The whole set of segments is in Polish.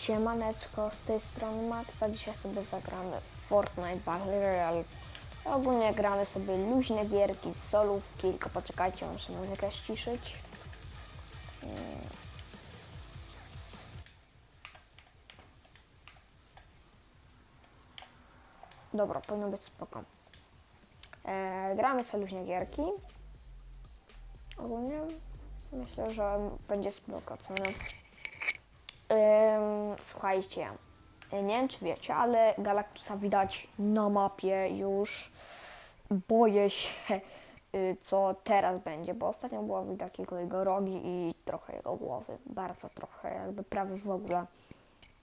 Siemaneczko, z tej strony Max, dzisiaj sobie zagramy Fortnite Battle Royale. Ogólnie gramy sobie luźne gierki, solówki, tylko poczekajcie, muszę muzykę ściszyć. Mm. Dobra, powinno być spoko. E, gramy sobie luźne gierki. Ogólnie myślę, że będzie spoko, co nie? Słuchajcie, nie wiem czy wiecie, ale Galactusa widać na mapie już. Boję się, y, co teraz będzie, bo ostatnio było widać tylko jego rogi i trochę jego głowy. Bardzo trochę, jakby prawie w ogóle.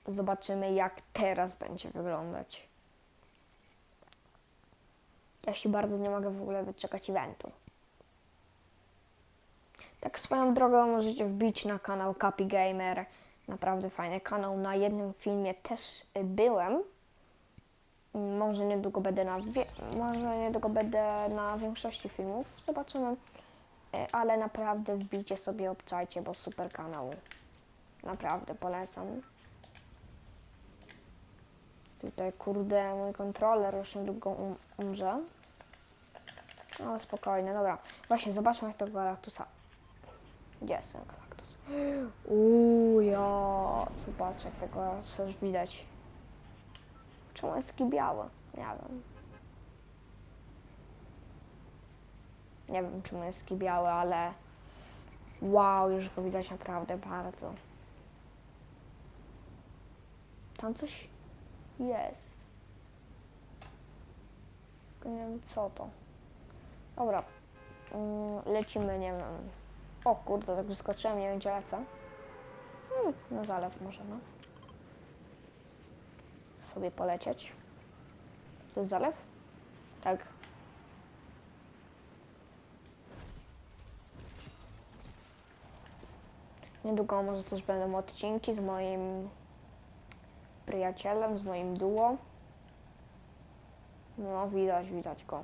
Zobaczymy, jak teraz będzie wyglądać. Ja się bardzo nie mogę w ogóle doczekać eventu. Tak swoją drogą możecie wbić na kanał Capi Gamer. Naprawdę fajny kanał. Na jednym filmie też byłem. Może niedługo będę na może niedługo będę na większości filmów. Zobaczymy. Y, Ale naprawdę wbijcie sobie, obczajcie, bo super kanał. Naprawdę polecam. Tutaj kurde mój kontroler już niedługo um, umrze. No spokojnie, dobra. Właśnie zobaczmy jak tego Galactusa. Gdzie jest ten Galactus? Uuu, ja. Zobacz jak tego już widać. Czemu jest taki biały? Nie wiem. Nie wiem czemu jest taki biały, ale wow, już go widać naprawdę bardzo. Tam coś jest. Nie wiem co to. Dobra. Mm, lecimy, nie wiem. O kurde, tak wyskoczyłem, nie wiem gdzie lecę. Hmm, na zalew może, no. Sobie polecieć. To jest zalew? Tak. Niedługo może też będą odcinki z moim przyjacielem, z moim duo. No, widać, widać go.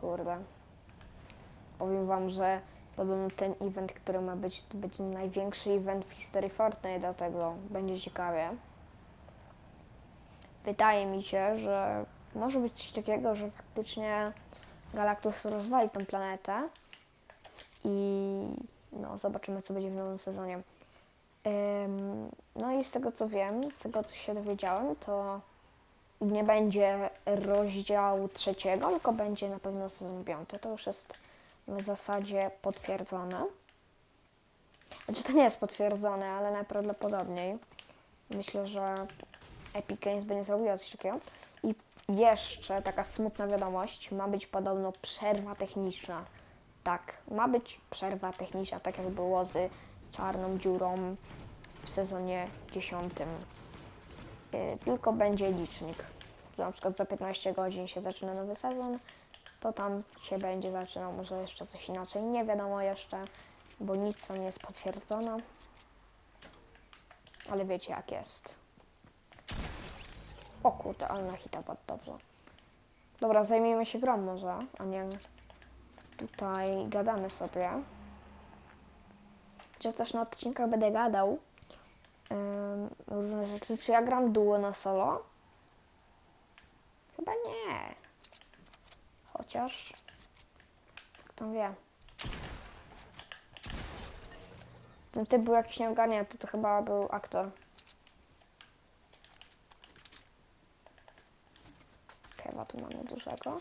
Kurde. Powiem wam, że podobno ten event, który ma być, to będzie największy event w historii Fortnite, dlatego będzie ciekawie. Wydaje mi się, że może być coś takiego, że faktycznie Galactus rozwali tą planetę i no, zobaczymy, co będzie w nowym sezonie. Ym, no i z tego co wiem, z tego co się dowiedziałem, to nie będzie rozdziału trzeciego, tylko będzie na pewno sezon piąty. To już jest w zasadzie potwierdzone. Znaczy to nie jest potwierdzone, ale najprawdopodobniej myślę, że Epic Games będzie zrobiła coś takiego. I jeszcze taka smutna wiadomość, ma być podobno przerwa techniczna. Tak, ma być przerwa techniczna, tak jak było z czarną dziurą w sezonie 10. Yy, tylko będzie licznik. Na przykład za 15 godzin się zaczyna nowy sezon, to tam się będzie zaczynał może jeszcze coś inaczej. Nie wiadomo jeszcze, bo nic to nie jest potwierdzone. Ale wiecie jak jest. O kurde, ale na hita dobrze. Dobra, zajmijmy się grą może, a nie tutaj gadamy sobie. Chociaż też na odcinkach będę gadał ym, różne rzeczy. Czy ja gram duo na solo? Chyba nie. Chociaż kto wie. Ten typ był jakiś nieogarnięty, to chyba był aktor. Kewa tu mamy dużego.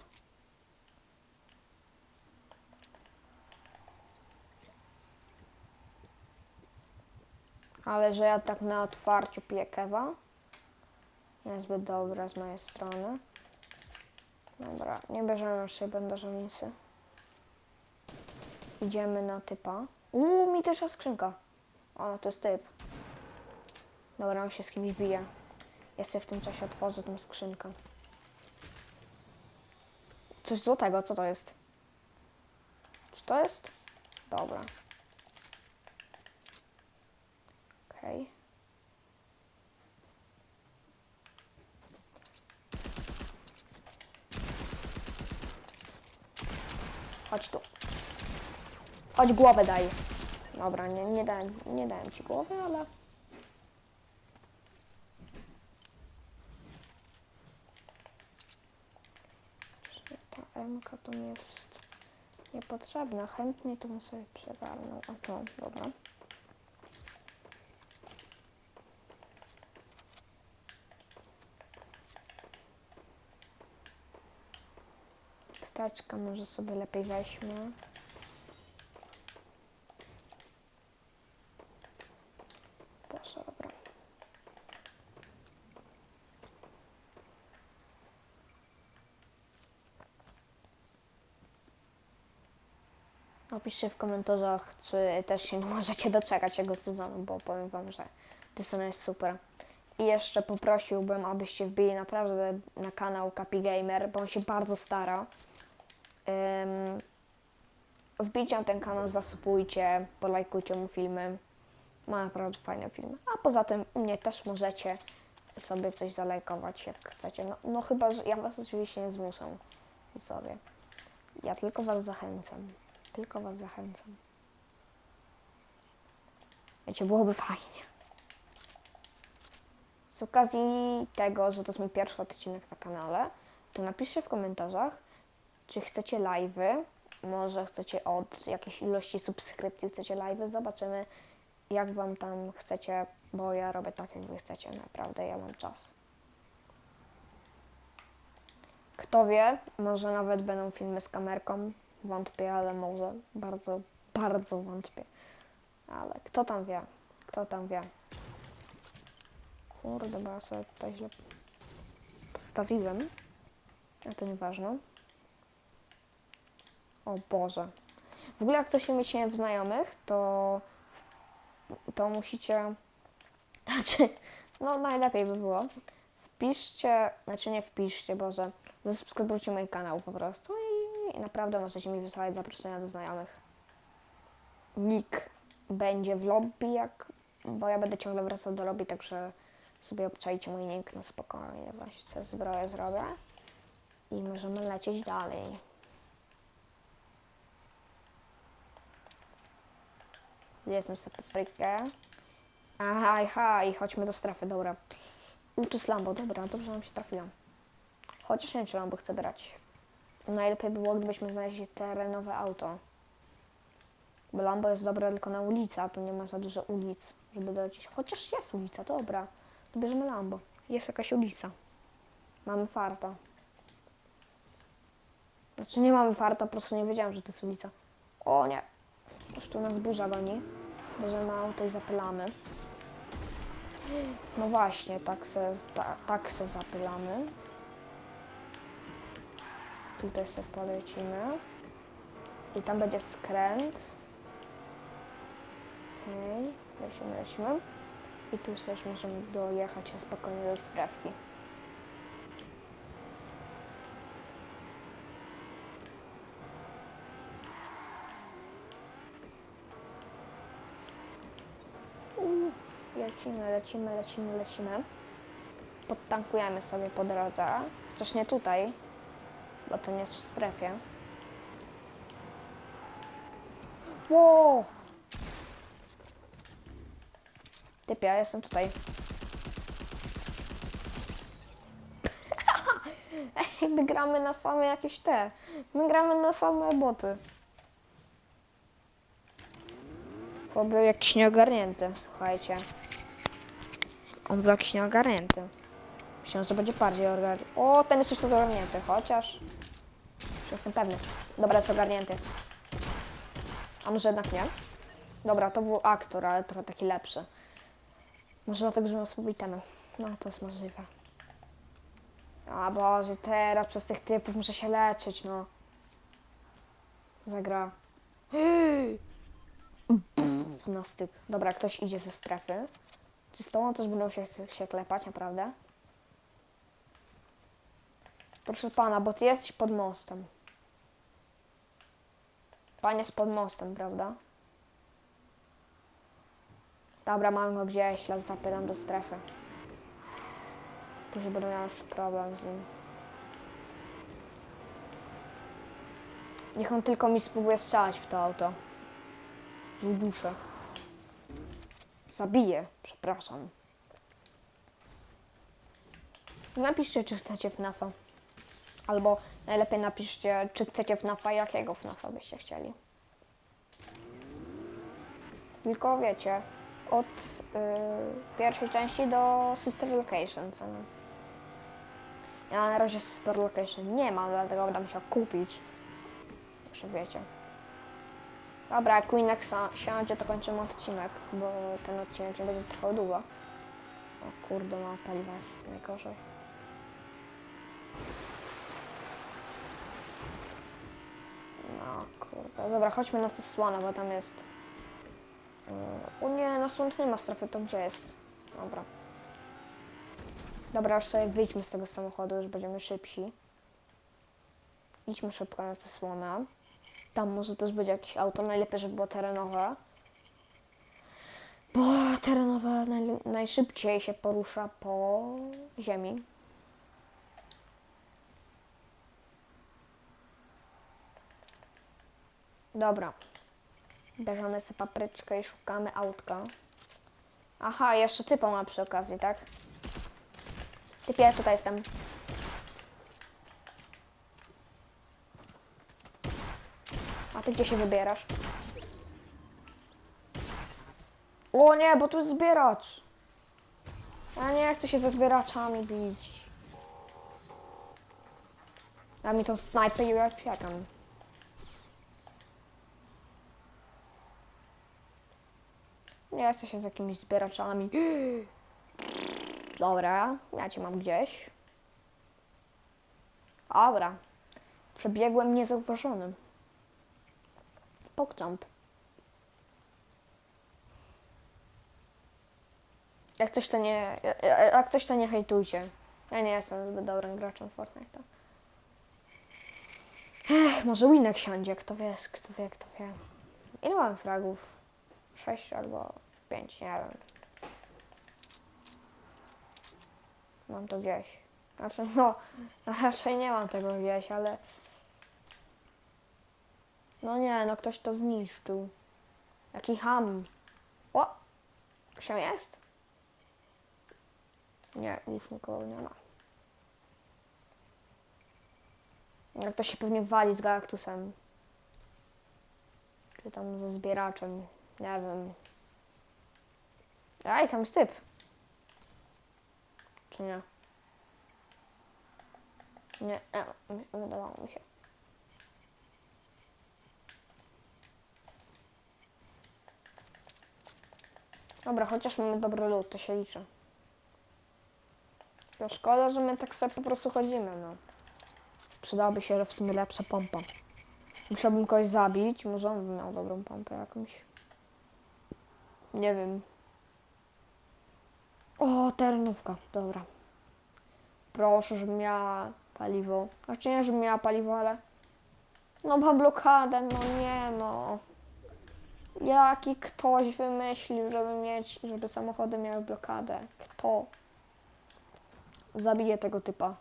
Ale że ja tak na otwarciu piję kewa. Niezbyt dobre z mojej strony. Dobra, nie bierzemy już się bandażownicy. Idziemy na typa. Uuu, mi też skrzynka. O, to jest typ. Dobra, on się z kimś bije. Ja sobie w tym czasie otworzę tą skrzynkę. Coś złotego, co to jest? Czy to jest? Dobra. Okej. Chodź tu. Chodź głowę daj. Dobra, nie, nie, dałem, nie dałem ci głowy, ale... Ta MK to jest niepotrzebna. Chętnie to bym sobie przegarnął. A to, no, dobra. Ptaczka może sobie lepiej weźmie. Proszę, dobra. Napiszcie w komentarzach, czy też się nie możecie doczekać tego sezonu, bo powiem wam, że ten sezon jest super. I jeszcze poprosiłbym, abyście wbili naprawdę na kanał Capi Gamer, bo on się bardzo stara. Wbijcie na ten kanał, zasubujcie, polajkujcie mu filmy. Ma naprawdę fajne filmy. A poza tym mnie też możecie sobie coś zalajkować, jak chcecie. No, no chyba, że ja was oczywiście nie zmuszę. Sobie. Ja tylko was zachęcam. Tylko was zachęcam. Wiecie, byłoby fajnie. Z okazji tego, że to jest mój pierwszy odcinek na kanale, to napiszcie w komentarzach, czy chcecie live'y, może chcecie od jakiejś ilości subskrypcji, chcecie live'y, zobaczymy jak wam tam chcecie, bo ja robię tak jak wy chcecie, naprawdę ja mam czas. Kto wie, może nawet będą filmy z kamerką, wątpię, ale może, bardzo, bardzo wątpię. Ale kto tam wie, kto tam wie. Kurde, bo ja sobie źle postawiłem. A to nieważne. O Boże. W ogóle jak chcecie mieć nie w znajomych, to to musicie, znaczy, no najlepiej by było, wpiszcie, znaczy nie wpiszcie, Boże, zasubskrybujcie mój kanał po prostu i, i naprawdę możecie mi wysyłać zaproszenia do znajomych. Nick będzie w lobby, jak, bo ja będę ciągle wracał do lobby, także sobie obczajcie mój nick na spokojnie, właśnie sobie zbroję zrobię i możemy lecieć dalej. Zjedzmy sobie paprykę. Aha, aha, i chodźmy do strefy, dobra. Ultus Lambo, dobra, dobrze nam się trafiło. Chociaż nie wiem, czy Lambo chcę brać. Najlepiej by było, gdybyśmy znaleźli terenowe auto. Bo Lambo jest dobre tylko na ulicy, a tu nie ma za dużo ulic, żeby dolecieć. Chociaż jest ulica, dobra. To bierzemy Lambo. Jest jakaś ulica. Mamy farta. Znaczy nie mamy farta, po prostu nie wiedziałem, że to jest ulica. O nie, tu nas burza goni. Bierzemy auto i zapylamy. No właśnie, tak se, ta, tak se zapylamy. Tutaj sobie polecimy. I tam będzie skręt. Okej, lecimy, lecimy. I tu też możemy dojechać spokojnie do strefki. Uuu, Lecimy, lecimy, lecimy, lecimy. Podtankujemy sobie po drodze. Chociaż nie tutaj, bo to nie jest w strefie. Wow! Typie, ja jestem tutaj. Ej, my gramy na same jakieś te. My gramy na same boty. On był jakiś nieogarnięty, słuchajcie. On był jakiś nieogarnięty. Myślałem, że będzie bardziej ogarnięty. O, ten jest już ogarnięty, chociaż... Już jestem pewny. Dobra, jest ogarnięty. A może jednak nie? Dobra, to był aktor, ale trochę taki lepszy. Może dlatego, że miał słabe itemy. No, to jest możliwe. A Boże, teraz przez tych typów muszę się leczyć, no. Zagra. na styk. Dobra, ktoś idzie ze strefy. Czy z tobą też będą się, się klepać, naprawdę? Proszę pana, bo ty jesteś pod mostem. Pan jest pod mostem, prawda? Dobra, mam go gdzieś, las zapytam do strefy. Później będę miał już problem z nim. Niech on tylko mi spróbuje strzelać w to auto. Uduszę. Zabiję, przepraszam. Napiszcie, czy chcecie FNAFa. Albo Najlepiej napiszcie, czy chcecie FNAFa, jakiego FNAFa byście chcieli. Tylko wiecie, od y, pierwszej części do Sister Location, co? Ja na razie Sister Location nie mam, dlatego będę musiał kupić. Już wiecie. Dobra, jak sa- siądzie, to kończymy odcinek, bo ten odcinek nie będzie trwał długo. O kurde, ma paliwa jest najgorzej. No kurde, dobra, chodźmy na tę słonę, bo tam jest... Yy, U nie, na słońcu nie ma strefy, to gdzie jest? Dobra. Dobra, już sobie wyjdźmy z tego samochodu, już będziemy szybsi. Idźmy szybko na tę słonę. Tam może też być jakieś auto, najlepiej, żeby było terenowe. Bo terenowe naj, najszybciej się porusza po ziemi. Dobra. Bierzemy sobie papryczkę i szukamy autka. Aha, jeszcze typa ma przy okazji, tak? Typie, tutaj jestem. Ty gdzie się wybierasz? O nie, bo tu jest zbieracz. Ja nie chcę się ze zbieraczami bić. Da mi tą snajpę i ja. Nie chcę się z jakimiś zbieraczami. Dobra, ja cię mam gdzieś. Dobra. Przebiegłem niezauważonym. Pokcząp. Jak coś to nie. Jak coś to nie hejtujcie. Ja nie jestem zbyt dobrym graczem Fortnite. Ech, może Winek siądzie, kto wie, kto wie, kto wie. Ile mam fragów? 6 albo 5, nie wiem. Mam to gdzieś. Znaczy, no, raczej nie mam tego gdzieś, ale... No nie, no ktoś to zniszczył. Jaki ham. O! Się jest? Nie, nic nikogo nie ma. Jak to się pewnie wali z Galactusem. Czy tam ze zbieraczem. Nie wiem. Ej, tam jest typ. Czy nie? Nie, nie, wydawało mi się. Dobra, chociaż mamy dobry lód, to się liczy. No szkoda, że my tak sobie po prostu chodzimy, no. Przydałaby się w sumie lepsza pompa. Musiałbym kogoś zabić, może on by miał dobrą pompę jakąś. Nie wiem. O, terenówka, dobra. Proszę, żebym miała paliwo. Znaczy nie, żebym miała paliwo, ale... No ma blokadę, no nie no. Jaki ktoś wymyślił, żeby mieć, żeby samochody miały blokadę? Kto? Zabiję tego typa.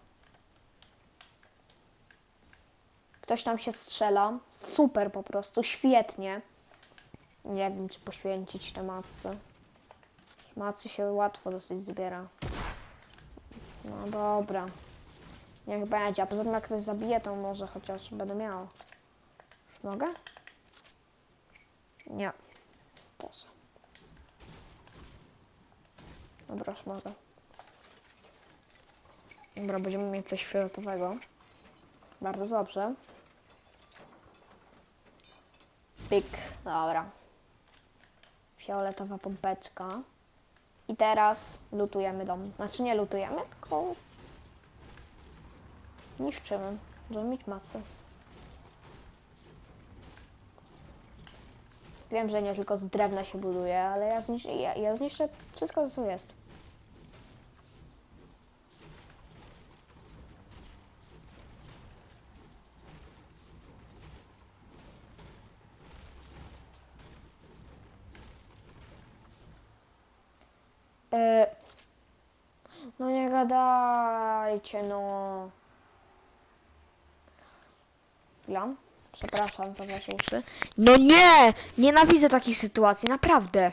Ktoś tam się strzela. Super po prostu, świetnie. Nie wiem, czy poświęcić te macy. Macy się łatwo dosyć zbiera. No dobra. Niech będzie, a poza tym jak ktoś zabije, to może chociaż będę miał. Mogę? Nie. Po co? Dobra, mogę. Dobra, będziemy mieć coś fioletowego. Bardzo dobrze. Pyk, dobra. Fioletowa pompeczka. I teraz lutujemy dom. Znaczy nie lutujemy, tylko niszczymy, żeby mieć macę. Wiem, że nie tylko z drewna się buduje, ale ja, zniszczę, ja, ja zniszczę wszystko, co jest. E, no nie gadajcie, no. Chwila. Przepraszam za wasze uszy. No nie! Nienawidzę takich sytuacji, naprawdę.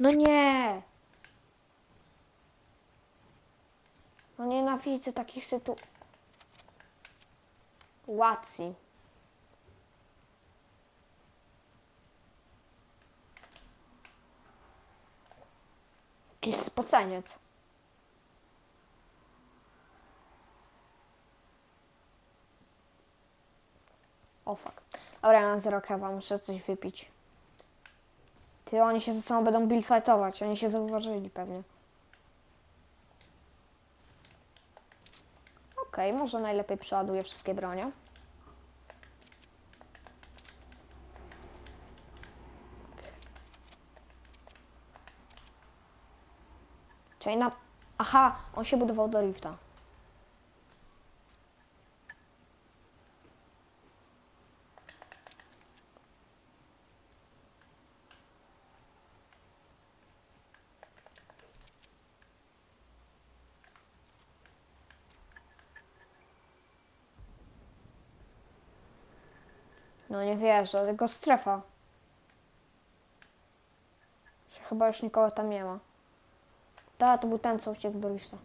No nie! No nienawidzę takich sytuacji. Jakiś spoceniec. O fuck. Dobra, ja mam zero kawa, muszę coś wypić. Ty, oni się ze sobą będą buildfightować, oni się zauważyli pewnie. Okej, może najlepiej przeładuję wszystkie bronie. Czyli na... Aha, on się budował do lifta. No nie wierzę, tylko strefa. Chyba już nikogo tam nie ma. Da, to był ten, co uciekł do lifta.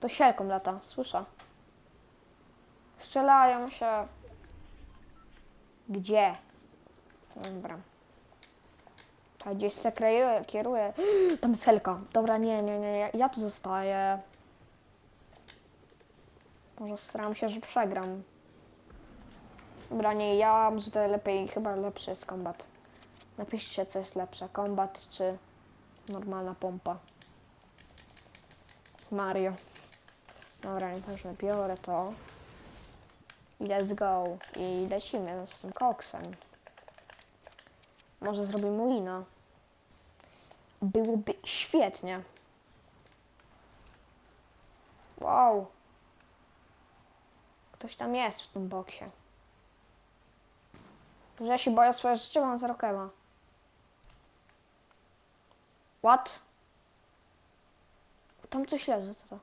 To sielką lata, słyszę. Strzelają się. Gdzie? Dobra. Ta gdzieś se kieruje, kieruje. Tam jest helka. Dobra, nie, nie, nie, ja tu zostaję. Może staram się, że przegram. Dobra, nie, ja może to lepiej, chyba lepszy jest kombat. Napiszcie, co jest lepsze, kombat czy normalna pompa. Mario. Dobra, nieważne, biorę to. I let's go. I lecimy z tym koksem. Może zrobimy wina. Byłoby świetnie. Wow. Ktoś tam jest w tym boksie. Że się boję swoje życie, mam zero kema. What? Tam coś leży, co to?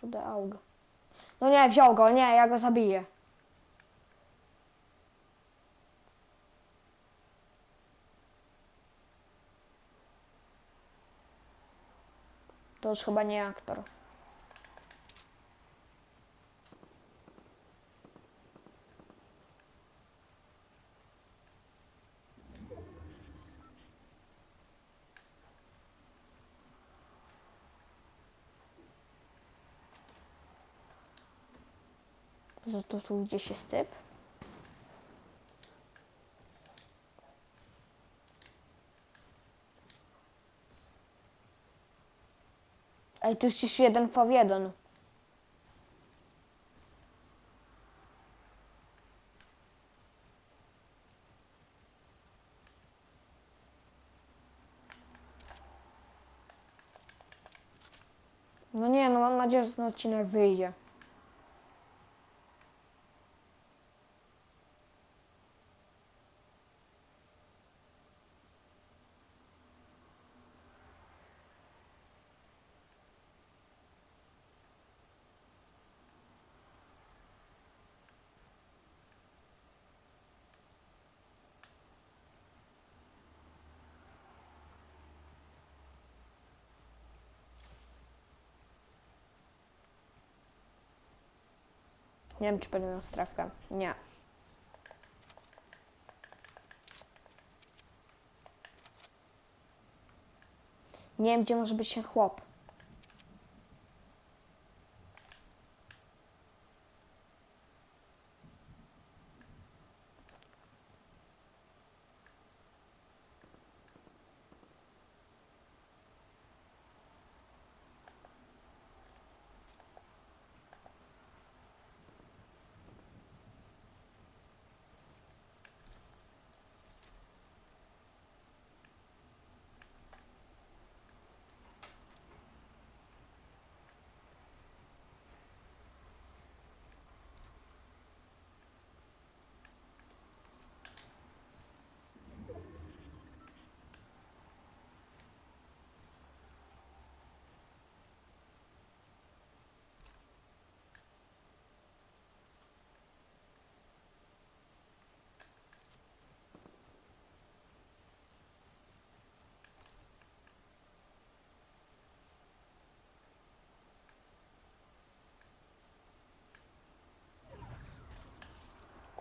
Kurde, aug. No nie, wziął go, nie, ja go zabiję. To już chyba nie aktor. Że to tu gdzieś jest typ? Ej, tu jest jeszcze jeden w jeden. No nie, no mam nadzieję, że ten odcinek wyjdzie. Nie wiem, czy będę miał strefkę. Nie. Nie wiem, gdzie może być ten chłop.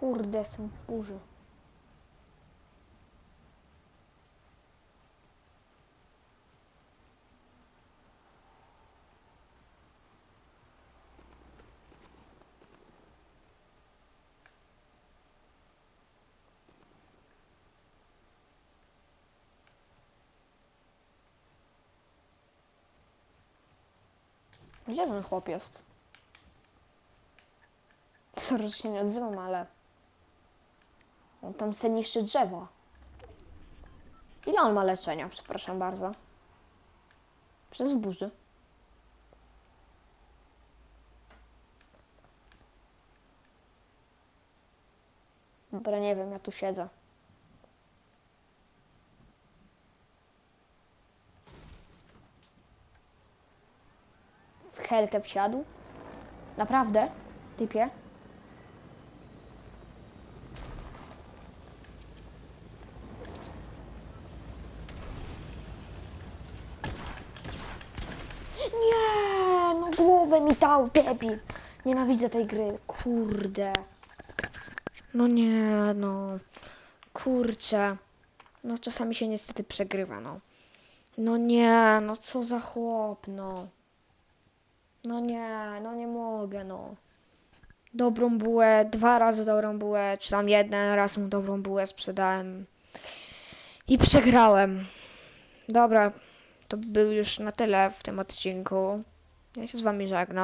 Kurde, jestem w burzy. Gdzie ten chłop jest? Sorry, się nie odzywam, ale... On tam se niszczy drzewo. Ile on ma leczenia, przepraszam bardzo? Przez burzy. Dobra, nie wiem, ja tu siedzę. W helkę wsiadł? Naprawdę? Typie? Nie, no głowę mi dał, debil. Nienawidzę tej gry, kurde. No nie, no. Kurczę. No czasami się niestety przegrywa, no. No nie, no co za chłop, no. No nie, no nie mogę, no. Dobrą bułę, dwa razy dobrą bułę, czy tam jeden raz mu dobrą bułę sprzedałem. I przegrałem. Dobra, to był już na tyle w tym odcinku. Ja się z wami żegnam.